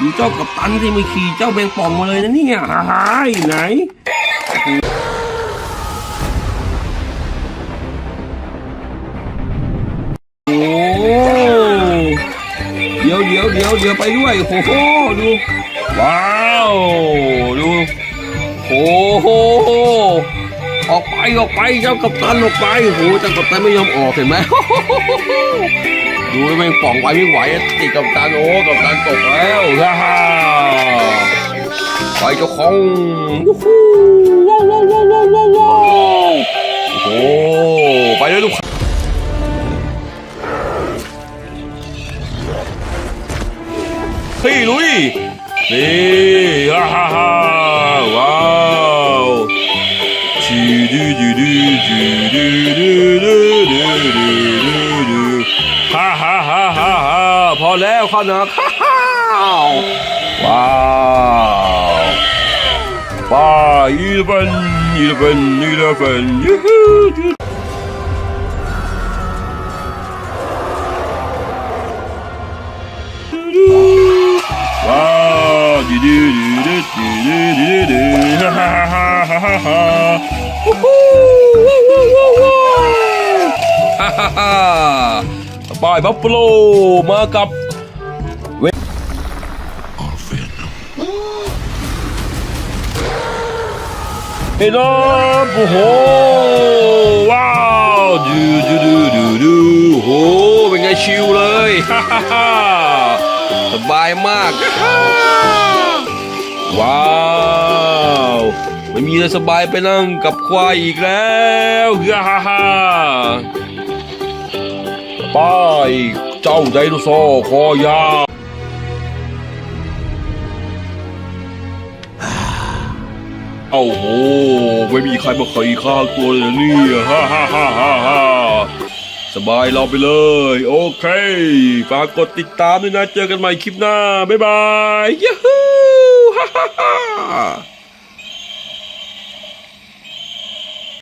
ดูเจ้ากับตันที่ม่ขี่เจ้าแบงป่องมาเลยนะเนี่ยฮ่าฮ่าไหนโอ้เดี๋ยวเดี๋ยวเดี๋ยวเดี๋ยวไปด้วยโอ้โหดูว้าวดูโอ้โห ออกไปออกไปเจ้ากัปตันออกไปโหเจ้ากัปตันไม่ยอมออกเห็นไหมดูแม่งป่องไว้ไม่ไหวติดกัปตันโอ้กัปตันตกแล้วฮ่าฮ่าไปเจ้าของว้าวว้าวว้าวว้าวว้าวโอ้ไปเลยลูกพี่ลุยนี่ฮ่าฮ่าฮ่า ฮ่าฮ่าฮ่าฮ่าฮ่าพอแล้วข้าฮ่าว้าวป้าอีเลฟเว่นอีเลฟเว่นอีเลฟเว่นยูฮูว้าวดีดีดีดีดีดีดีฮ่าฮ่าฮ่าฮ่าฮ่าฮ่าฮู้ฮู้ว้าวว้าวว้าวฮ่าฮ่า ป้ายบัฟฟาโลมากับเวเฮ้ยนะโอ้โหว้าวดูดูดูดูดูโหเป็นไงชิลเลยฮ่าฮ่าฮ่าสบายมากว้าวไม่มีอะไรสบายไปนั่งกับควายอีกแล้วฮ่าฮ่า ไป เจ้าไดโนเสาร์คอยาวโอ้โห ไม่มีใครมาเคยข้างตัวเลยนะเนี่ยฮ่าฮ่าฮ่าฮ่าฮ่าสบายเราไปเลย โอเค ฝากกดติดตามด้วยนะ เจอกันใหม่คลิปหน้า บ๊ายบายยูฮูฮ่าฮ่าฮ่า